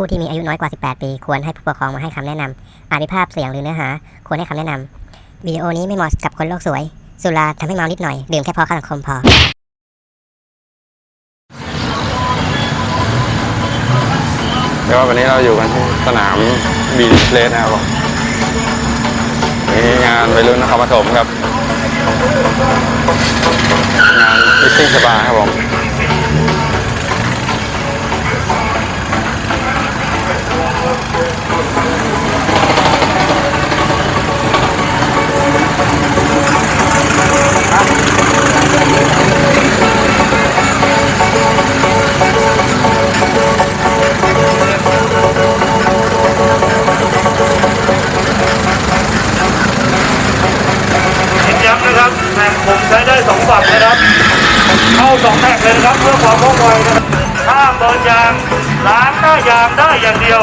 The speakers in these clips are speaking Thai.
ผู้ที่มีอายุน้อยกว่า 18 ปี ควรให้ผู้ปกครองมาให้คำแนะนำอาจมีภาพเสียงหรือเนื้อหา ควรให้คำแนะนำวิดีโอนี้ไม่เหมาะกับคนโลกสวย สุราทำให้เมานิดหน่อย ดื่มแค่พอเข้าสังคมพอเดี๋ยววันนี้เราอยู่กันที่สนามบีเลสนะครับผมนี่งานวัยรุ่นนครปฐมครับ งานมิทติ้งสบายครับผม ครับแท็กผมใช้ได้สองฝั่งนะครับ เข้าสองแท็กเลยนะครับเพื่อความว่องไวนะครับห้ามเบิร์นยางล้างหน้ายางได้อย่างเดียว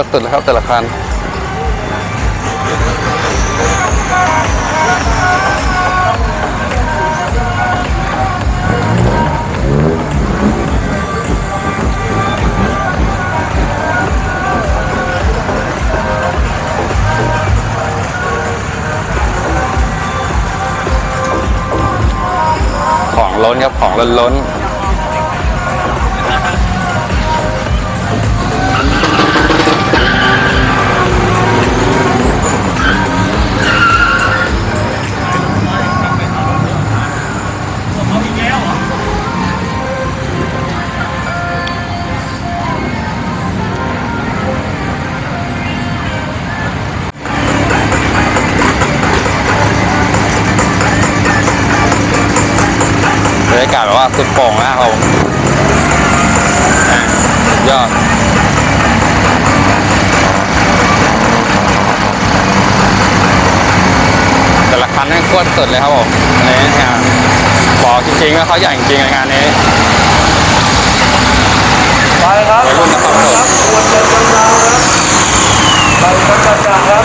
โคตรสุดเลยครับแต่ละคันของล้นครับของล้นล้น ละคันนั่งโคตรสุดเลยครับผมอันนี้งานบอกจริงๆว่าเขาใหญ่จริงๆในงานนี้ไปครับวัยรุ่นนครปฐมควรจะยาวๆนะครับไปกันจังๆครับ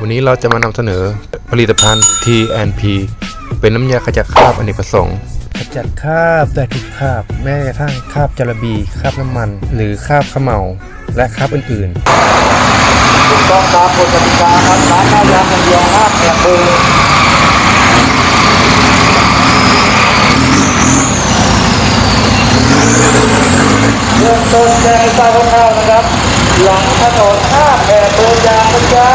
วันนี้เราจะมานำเสนอผลิตภัณฑ์ T&P เป็นน้ำยาขจัดคราบอเนกประสงค์ ขจัดคราบได้ทุกคราบแม้กระทั่งคราบจระบีคราบน้ำมัน หรือคราบขมเหลาและคราบอื่นๆถูกต้องตามกฎกติกาครับร้านหน้ายางอย่างเดียวห้ามแอบเบอร์เริ่มต้นแจ้งให้ทราบคร่าวๆนะครับ หลังถนนห้ามแอบเบอร์ยางนะจ๊ะ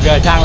สเ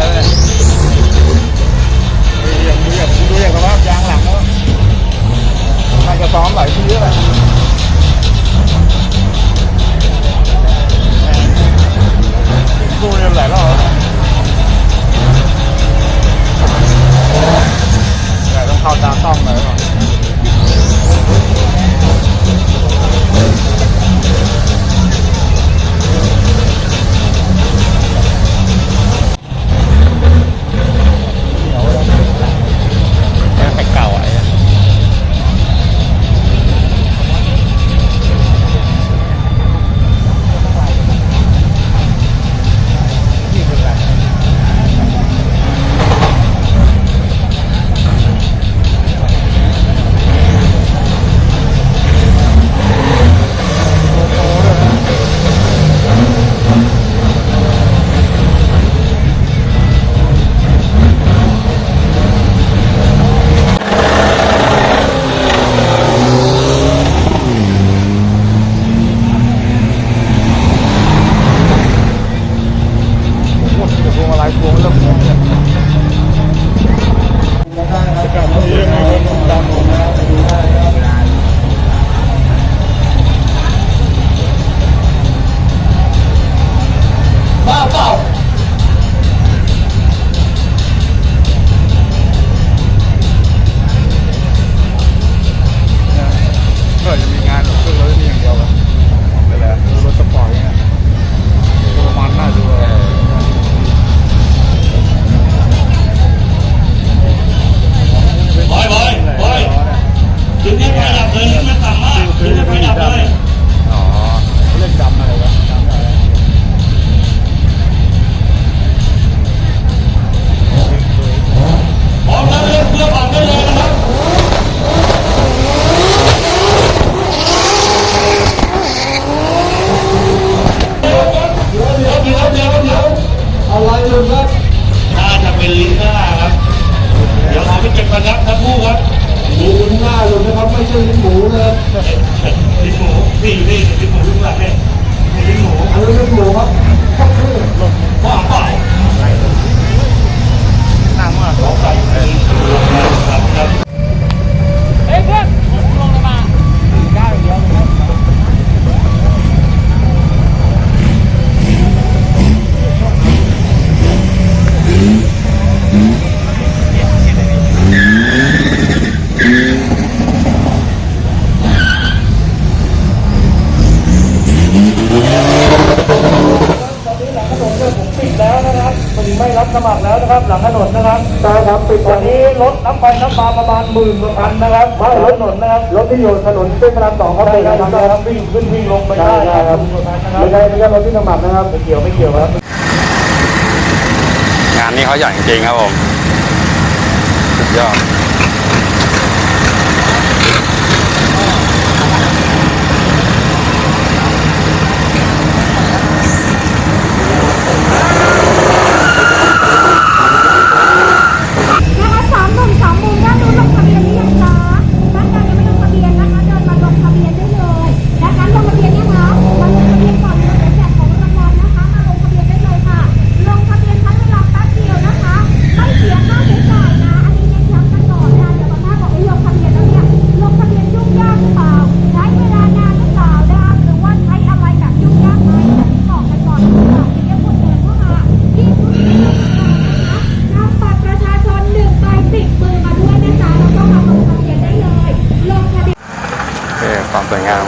น้ำไฟน้ำปลาประมาณหมื่นกว่าคันนะครับไม่รถถนนนะครับรถที่อยู่ถนนเส้นพระรามสองเขาไปนะครับวิ่งขึ้นวิ่งลงไปได้ครับไม่ใช่ไม่ใช่รถที่สมัครนะครับไม่เกี่ยวไม่เกี่ยวครับงานนี้เขาใหญ่จริงๆครับผมสุดยอด นะคะสามหนุ่มสามมุมด้านนู้นลงทะเบียนหรือยังจ๊ะด้านใดยังไม่ลงทะเบียนนะคะ เดินมาลงทะเบียนได้เลยและการลงทะเบียนเนี่ยนะมาลงทะเบียนก่อนเราจะแจกของรางวัลนะคะ มาลงทะเบียนได้เลยค่ะ ลงทะเบียนใช้เวลาแป๊บเดียวนะคะ ไม่เสียค่าใช้จ่ายนะ อันนี้เน้นย้ำกันก่อนนะเดี๋ยวบางท่านบอกให้ลงทะเบียนแล้วเนี่ย ลงทะเบียนยุ่งยากหรือเปล่า ใช้เวลานานหรือเปล่านะคะหรือว่าใช้อะไรแบบยุ่งยากไหมอันนี้บอกกันก่อนนะคะเดี๋ยวคนเดินเข้ามาที่คุณไม่ได้นะคะนำบัตรประชาชนหนึ่งใบติดมือมาด้วยนะจ๊ะแล้วก็มาลงทะเบียนได้เลย ลงทะเบียน โอเคความสวยงาม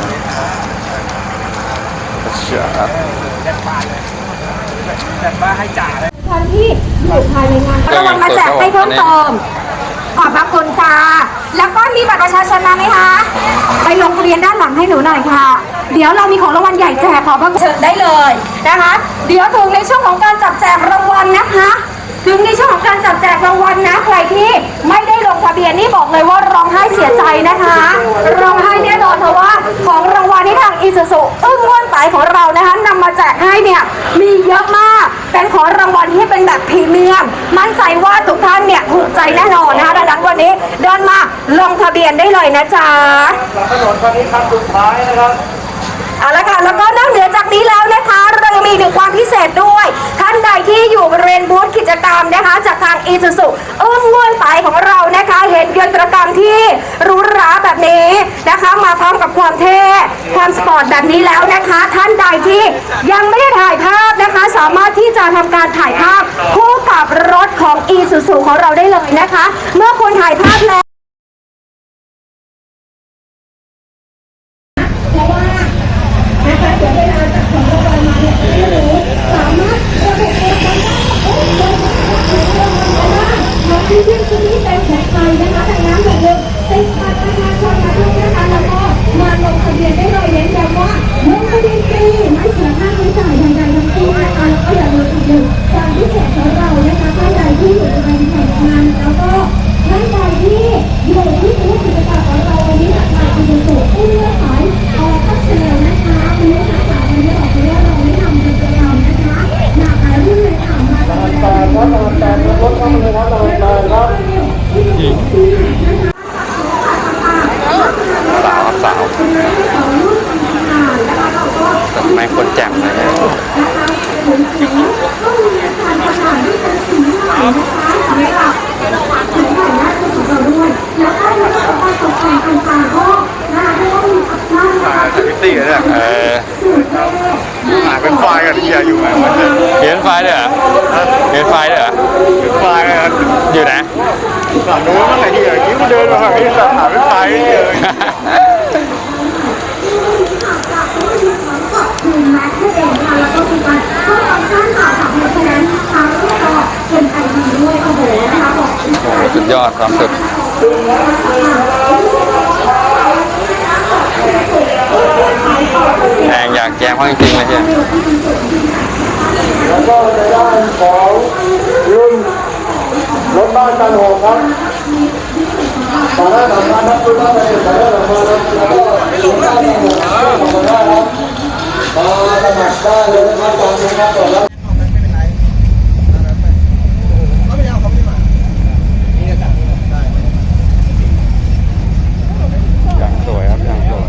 เชื่อ คนที่ อยู่ภายในงานรางวัลมาแจกให้เพิ่มเติมขอบพระคุณค่ะ แล้วก็มีบัตรประชาชนมาไหมคะ ไปลงทะเบียนด้านหลังให้หนูหน่อยค่ะ เดี๋ยวเรามีของรางวัลใหญ่แจกขอพระคุณเชิญได้เลยนะคะ เดี๋ยวถึงในช่วงของการจับแจกรางวัลนะคะ ถึงในช่วงของการจับแจกรางวัลนะ ใครที่ไม่ได้ลงทะเบียนนี่บอกเลยว่าร้องไห้เสียใจนะคะ ร้องไห้แน่นอนเพราะว่าของรางวัลที่ทางอีซูซูอึ้งม่วนไตของเรานะคะนำมาแจกให้เนี่ยมีเยอะมาก เป็นขอรางวัลที่เป็นแบบพรีเมียม มั่นใจว่าทุกท่านเนี่ยถูกใจแน่นอนนะคะดังนั้นวันนี้เดินมาลงทะเบียนได้เลยนะจ๊ะ หลังถนนคันนี้คันสุดท้ายนะครับ เอาละค่ะแล้วก็นอกเหนือจากนี้แล้วนะคะเรายังมีหนึ่งความพิเศษด้วย ท่านใดที่อยู่บริเวณบูธกิจกรรมนะคะ จากทางอีซูซูอึ้งม่วนไปของเรานะคะ เห็นยนตรกรรมที่หรูหราแบบนี้นะคะ มาพร้อมกับความเท่ความสปอร์ตแบบนี้แล้วนะคะ ท่านใดที่ยังไม่ได้ถ่ายภาพนะคะ สามารถที่จะทำการถ่ายภาพคู่กับรถของอีซูซูของเราได้เลยนะคะ เมื่อคุณถ่ายภาพแล้ว เพราะว่านะคะเดี๋ยวเวลาจับของรางวัลมาเนี่ยที่รู้สามารถระบุตัวตนได้ว่าโอ้ยเราจะจับของรางวัลมาได้น้องที่ยื่นชิ้นนี้เป็นของใครนะคะดังนั้นอย่าลืมติดบัตรประชาชนมาด้วยนะคะแล้วก็มาลงทะเบียนได้เลยเน้นย้ำว่าลงทะเบียนฟรีไม่เสียค่าใช้จ่ายใดๆทั้งสิ้นนะคะแล้วก็อย่าลืมอีกหนึ่งความพิเศษของเรานะคะท่านใดที่อยู่ในแข่งงานแล้วก็ท่านใดที่อยู่ที่บูธกิจกรรมของเราวันนี้จากทางอีซูซูอุ้มเลือดสายออกก็เซลนะคะคุณลูกค้าวันนี้บอกเลยว่าเราไม่ทำกิจกรรมนะคะหลากหลายรุ่นเลยค่ะมาทำ แต่ครับแต่รถเข้ามาเลยครับแต่ครับ สาวครับสาวแต่ทำไมคนแจ่มเลยเนี่ย พิตตี้เนี่ย เออ หาเป็นไฟล์กันที่อย่าอยู่ไหนวะ เรียนไฟล์ด้วยเหรอเรียนไฟล์ด้วยเหรอ เป็นไฟล์นะครับ อยู่ไหน ฝั่งนู้นนั่นแหละที่อย่างนี้มันเดินมาฝั่งนี้จะหาเป็นไฟล์ไม่เจอ คือแม็กซ์นั่นเองค่ะแล้วก็คือการเพิ่มฟังก์ชันค่ะทำเพราะฉะนั้นทางที่ก็เป็นไอดีด้วยโอ้โหนะคะบอก โอ้โหสุดย อดความสุดแองอยากแจมเขาจริงๆเลยเนี่ยแล้วก็ในด้านของรุ่นรถบ้านจันโหงครับตอนแรกสำคัญครับคุณต้องไปตอนแรกสำคัญครับแล้วก็รถบ้านจันโหงครับขอบคุณมากครับมาสมัครได้เลยนะครับตอนนี้ครับตอนรับ อย่างสวยครับอย่าง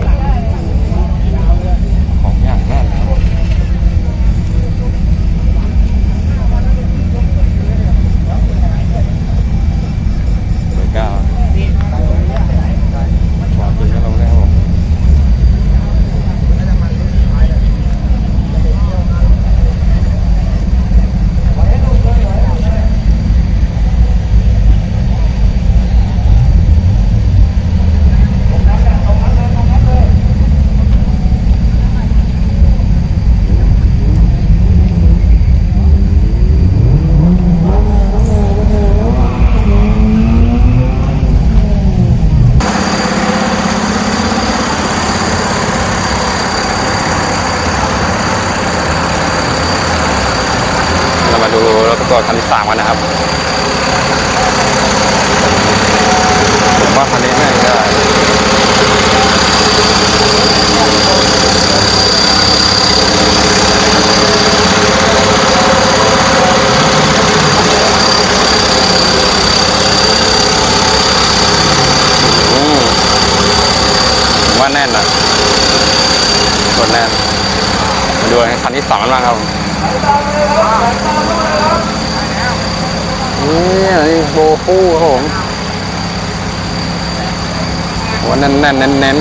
ว่าแน่นนะกดแน่นมาดูคันที่ สองกันบ้างครับนี่อันนี้โบคู่ครับผมโหแน่นแน่นแน่นแน่น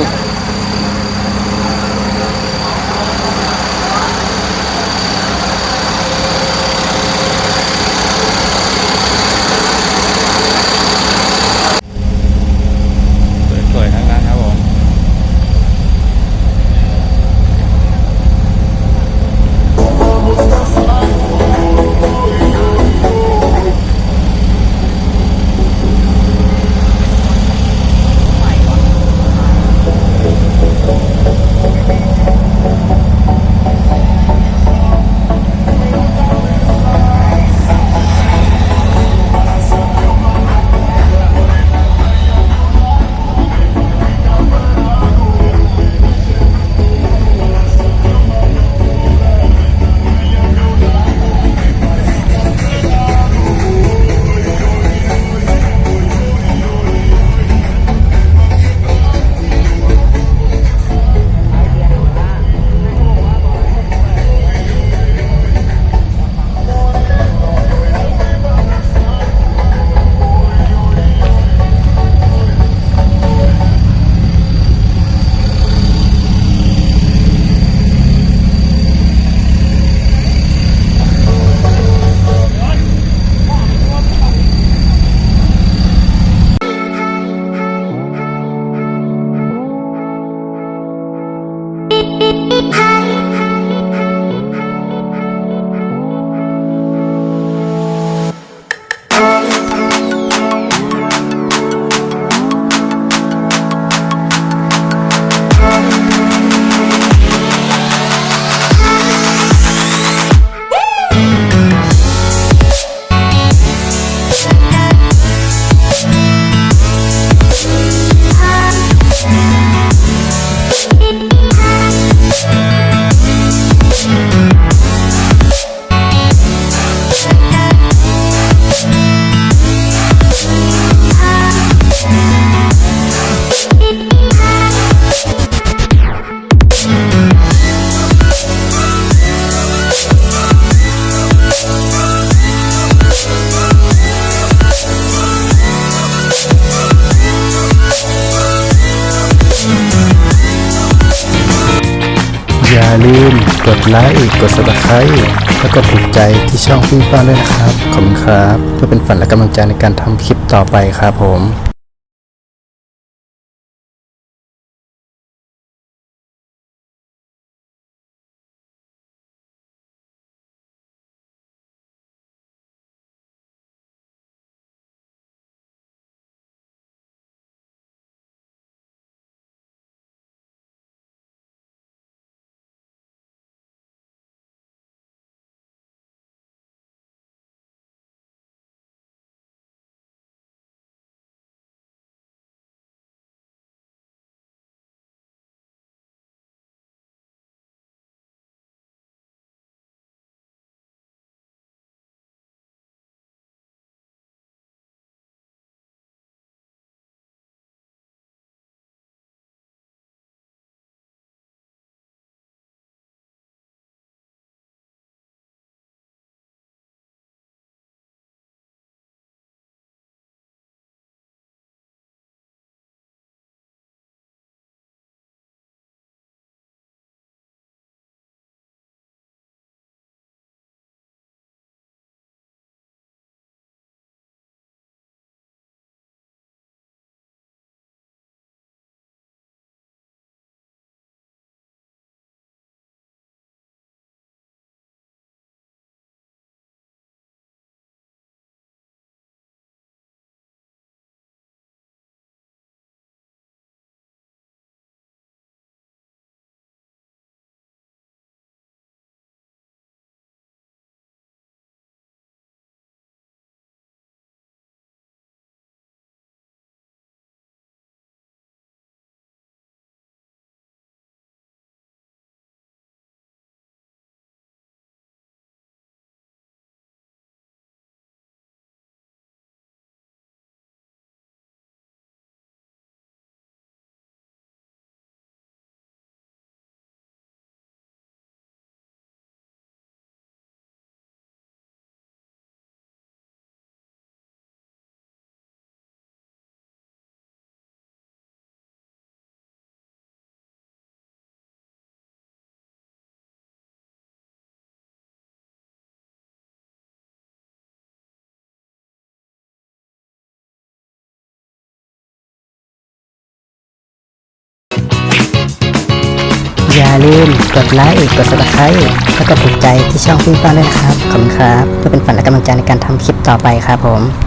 ลืมกดไลค์กด subscribe และกดถูกใจที่ช่องพี่ป้าด้วยนะครับ ขอบคุณครับ เพื่อเป็นฝันและกำลังใจในการทำคลิปต่อไปครับผม ลืมกดไลค์ กด subscribe แล้วก็ถูกใจที่ช่องพี่ป้าด้วยนะครับ ขอบคุณครับ เพื่อเป็นฝันและกำลังใจในการทำคลิปต่อไปครับผม